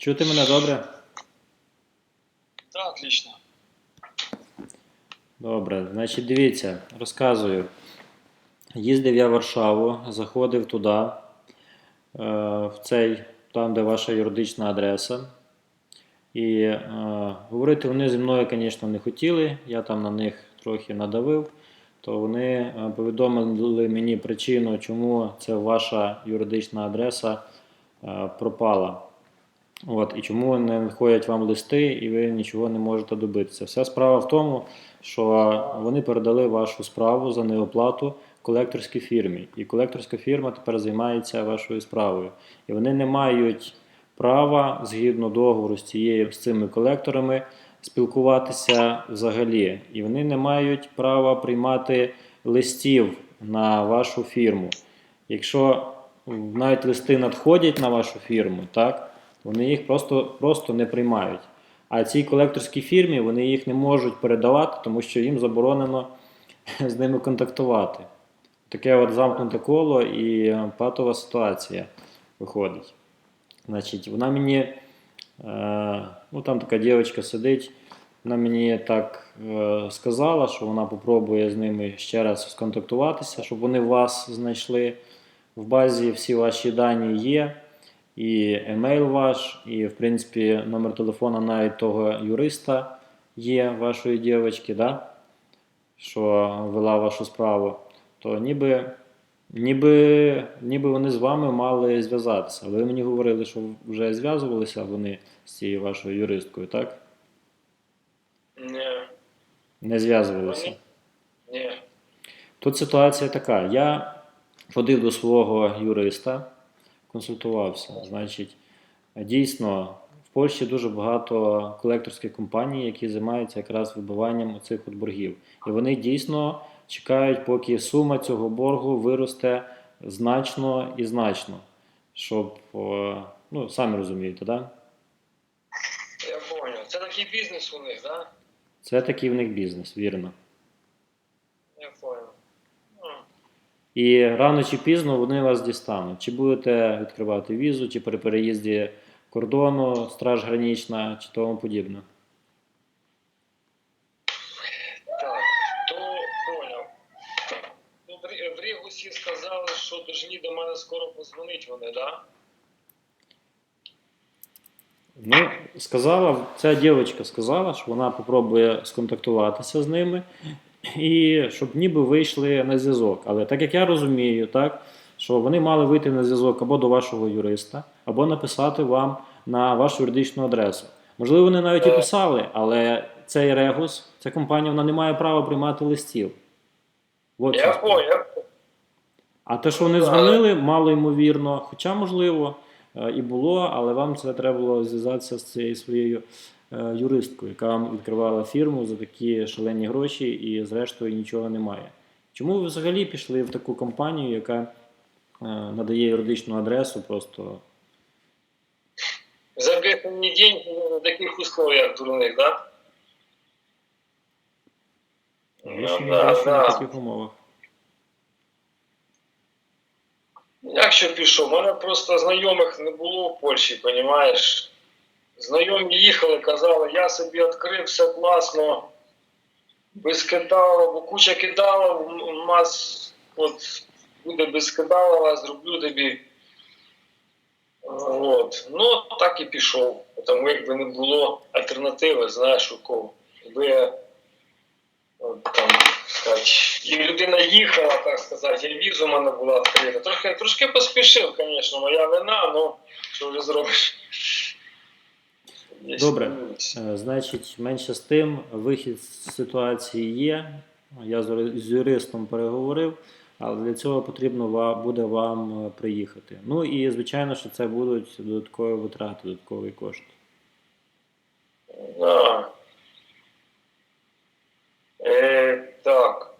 Чути мене добре? Да, отлично. Добре, значить, дивіться, розказую. Їздив я в Варшаву, заходив туди, е, в цей, там, де ваша юридична адреса. І е, говорити вони зі мною, звісно, не хотіли. Я там на них трохи надавив. То вони е, повідомили мені причину, чому це ваша юридична адреса е, пропала. От, і чому не надходять вам листи, і ви нічого не можете добитися. Вся справа в тому, що вони передали вашу справу за неоплату колекторській фірмі. І колекторська фірма тепер займається вашою справою. І вони не мають права, згідно договору з, цією, з цими колекторами, спілкуватися взагалі. І вони не мають права приймати листів на вашу фірму. Якщо навіть листи надходять на вашу фірму, так, вони їх просто, просто не приймають. А цій колекторській фірмі вони їх не можуть передавати, тому що їм заборонено з ними контактувати. Таке от замкнуте коло і патова ситуація виходить. Значить, вона мені, е, ну там така дівчинка сидить, вона мені так е, сказала, що вона попробує з ними ще раз сконтактуватися, щоб вони вас знайшли. В базі всі ваші дані є, і емейл ваш, і, в принципі, номер телефона навіть того юриста є, вашої дівчинки, да? що вела вашу справу, то ніби, ніби, ніби вони з вами мали зв'язатися. Але ви мені говорили, що вже зв'язувалися вони з цією вашою юристкою, так? Не, Не зв'язувалися. не. Тут ситуація така. Я ходив до свого юриста, консультувався. Значить, дійсно, в Польщі дуже багато колекторських компаній, які займаються якраз вибиванням оцих от боргів. І вони дійсно чекають, поки сума цього боргу виросте значно і значно. Щоб, ну, самі розумієте, да? Я понял. Це такий бізнес у них, да? Це такий в них бізнес, вірно. Я понял. І рано чи пізно вони вас дістануть. Чи будете відкривати візу, чи при переїзді кордону, страж гранічна, чи тому подібне. Так, то. Ну, в в Рігусі сказали, що должні до мене скоро позвонить вони, да? Ну, сказала, ця дівчинка сказала, що вона попробує сконтактуватися з ними, і щоб ніби вийшли на зв'язок. Але так як я розумію, так, що вони мали вийти на зв'язок або до вашого юриста, або написати вам на вашу юридичну адресу. Можливо, вони навіть і писали, але цей Регус, ця компанія, вона не має права приймати листів. От Я справа. А те, що вони дзвонили, мало ймовірно, хоча, можливо, е, і було, але вам це треба було зв'язатися з цією своєю е, юристкою, яка відкривала фірму за такі шалені гроші і, зрештою, нічого немає. Чому ви взагалі пішли в таку компанію, яка е, надає юридичну адресу просто За бешені деньги на таких условиях дурних, да? більше Ну, да, більше на таких умовах? Як що пішов? У мене просто знайомих не було в Польщі, розумієш? Знайомі їхали, казали, я собі відкрив, все класно, без кидалова, куча кидалов, у нас от, буде без кидалова, зроблю тобі. От. Ну, так і пішов. Тому якби не було альтернативи, знаєш, у кого. Якби от, там, сказати, і людина їхала, так сказати, і віза у мене була відкрита. Трохи, трошки поспішив, звісно, моя вина, але що вже зробиш. Добре. Е, Значить, менше з тим, вихід з ситуації є. Я з юристом переговорив, але для цього потрібно буде вам е, приїхати. Ну і звичайно, що це будуть додаткові витрати, додатковий кошт. А. Е, так.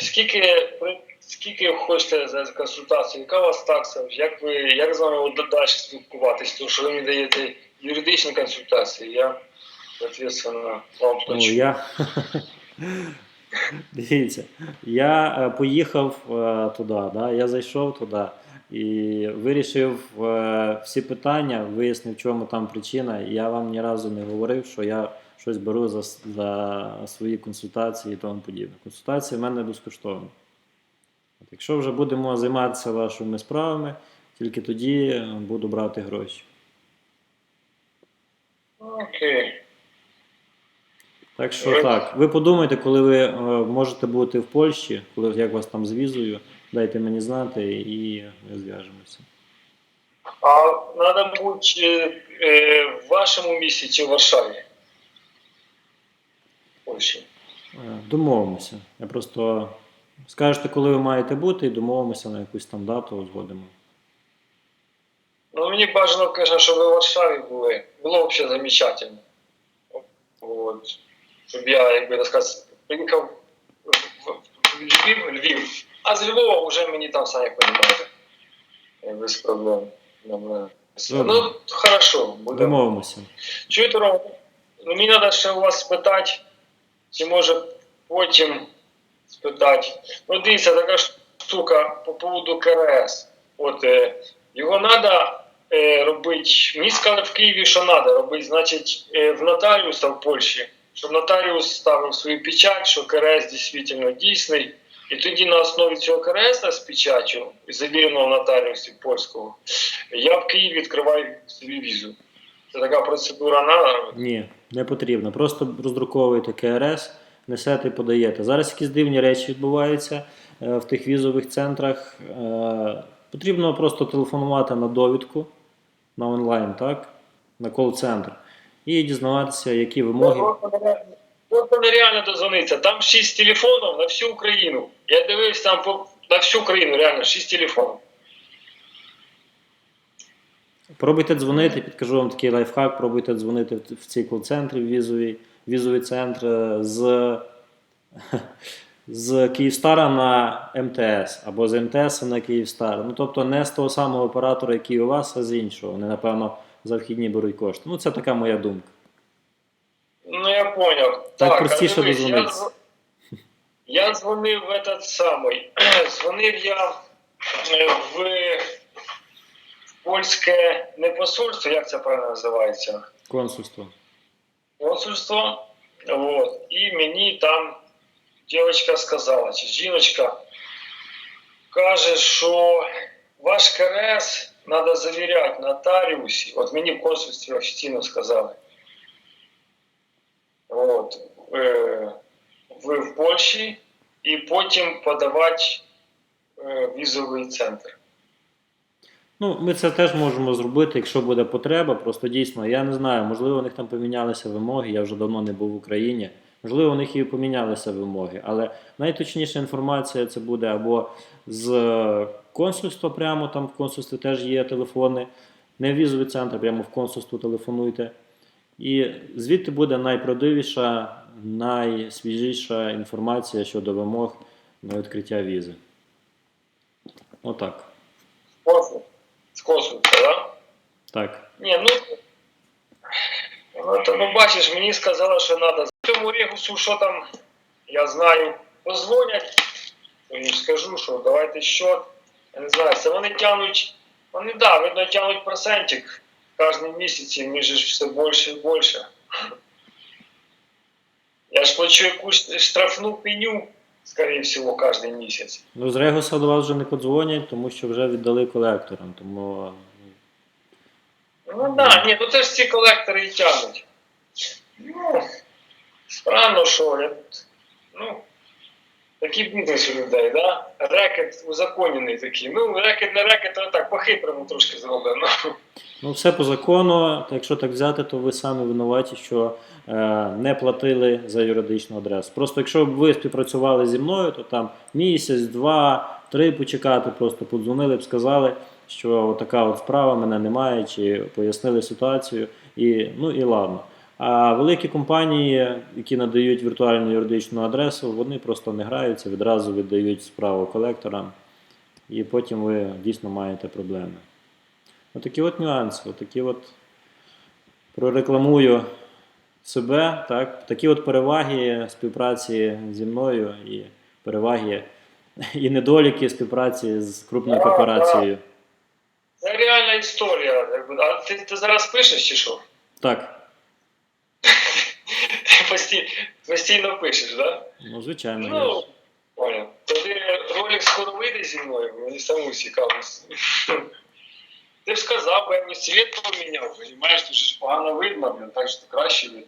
Скільки, при- скільки хочете за консультацію? Яка у вас такса? Як ви як з вами далі спілкуватись? Тому що ви мені даєте юридичні консультації, я, соответственно, вам Ну, я... Дивіться, я е, поїхав е, туди, да? я зайшов туди. і вирішив е, всі питання, вияснив, в чому там причина. Я вам ні разу не говорив, що я щось беру за, за свої консультації і тому подібне. Консультації в мене безкоштовні. От якщо вже будемо займатися вашими справами, тільки тоді е, буду брати гроші. Окей. Так що так, ви подумайте, коли ви е, можете бути в Польщі, коли як вас там з візою, дайте мені знати і ми зв'яжемося. А треба бути е, е, в вашому місті чи в Варшаві? В Польщі. Е, Домовимося. Я просто скажете, коли ви маєте бути, і домовимося на якусь там дату, узгодимо. Ну, мені бажано, звісно, щоб ви в Варшаві були. Було взагалі замечательно. От. Щоб я, якби так сказати, приїхав в, Львів, Львів, а з Львова вже мені там самі розумієте. Без проблем. Добре. Добре. Ну, хорошо, будемо. Домовимося. Чуєте, Ром, ну, мені треба ще у вас спитати, чи може потім спитати. Ну, дивіться, така штука по поводу КРС. От, е, його треба е, робити. Мені сказали в Києві, що треба робити, значить, е, в нотаріуса в Польщі, щоб нотаріус ставив свою печать, що КРС дійсно дійсний. І тоді на основі цього КРС з печатю, завіреного нотаріусі польського, я в Києві відкриваю собі візу. Це така процедура надо. Ні, не потрібно. Просто роздруковуєте КРС, несете подаєте. Зараз якісь дивні речі відбуваються е, в тих візових центрах. Е, Потрібно просто телефонувати на довідку на онлайн, так? На кол-центр. І дізнаватися, які вимоги. Просто нереально дозвонитися. Там шість телефонів на всю Україну. Я дивився там на всю Україну, реально, шість телефонів. Пробуйте дзвонити, підкажу вам такий лайфхак. Пробуйте дзвонити в в ці кол-центри візові, візовий центр е, з, з Київстара на МТС або з МТС на Київстар. Ну тобто не з того самого оператора, який у вас, а з іншого. Вони, напевно, за вхідні беруть кошти. Ну, це така моя думка. Ну, я поняв. Так простіше а дозвонитися. Я, я дзвонив в этот самий. Дзвонив я е, в, в польське не посольство, як це правильно називається? Консульство. консульство. Вот. І мені там дівчинка сказала, чи жіночка каже, що ваш КРС треба завіряти в нотаріусі. От мені в консульстві офіційно сказали. От. Е, ви в Польщі і потім подавати е, візовий центр. Ну, ми це теж можемо зробити, якщо буде потреба. Просто дійсно, я не знаю, можливо, у них там помінялися вимоги. Я вже давно не був в Україні. Можливо, у них і помінялися вимоги, але найточніша інформація це буде або з консульства, прямо там в консульстві теж є телефони, не в візовий центр, прямо в консульство телефонуйте. І звідти буде найправдивіша, найсвіжіша інформація щодо вимог на відкриття візи. Отак. Консул. З консульства, так? Да? Так. Ні, ну, ну, то, ну бачиш, мені сказали, що треба. Цьому регусу, що там, я знаю, позвонять, то їм скажу, що давайте що. Я не знаю, це вони тягнуть, вони, да, видно, тягнуть процентик кожен місяць, і мені ж все більше і більше. Я ж плачу якусь штрафну пеню, скоріше всього, кожен місяць. Ну, з Регоса до вас вже не подзвонять, тому що вже віддали колекторам. Тому Ну так, да, ні, ну це ж ці колектори і тягнуть. Ну, странно, що я, ну, такий бізнес у людей, да? Рекет узаконений такий. Ну, рекет не рекет, а так, по-хитрому трошки зроблено. ну, все по закону. Якщо так взяти, то ви самі винуваті, що е, не платили за юридичну адресу. Просто якщо б ви співпрацювали зі мною, то там місяць, два, три почекати, просто подзвонили б, сказали, що така от справа мене немає, чи пояснили ситуацію, і ну і ладно. А великі компанії, які надають віртуальну юридичну адресу, вони просто не граються, відразу віддають справу колекторам, і потім ви дійсно маєте проблеми. Отакі от нюанси, отакі от прорекламую себе, так? такі от переваги співпраці зі мною і переваги і недоліки співпраці з крупною Да, корпорацією. Це реальна історія. А ти, ти зараз пишеш чи що? Так, постійно, постійно пишеш, так? Да? ну звичайно. Ну, ж- понял. Тоді ролик скоро вийде зі мною, мені саму цікаво. Ти б сказав, бо я б світ поміняв, розумієш, тут ж погано видно, блін, так що краще видно.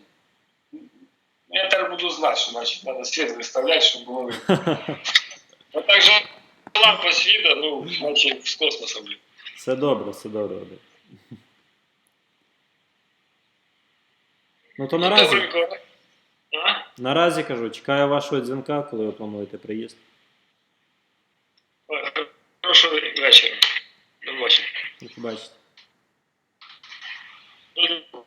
Я тепер буду знати, що значить треба світ виставляти, щоб було видно. А так же лампа світа, ну, наче з космосом. Все добре, все добре. Ну то наразі, А? наразі кажу, чекаю вашого дзвінка, коли ви плануєте приїзд. Хорошого вечора. До побачення. Побачите. Мгм.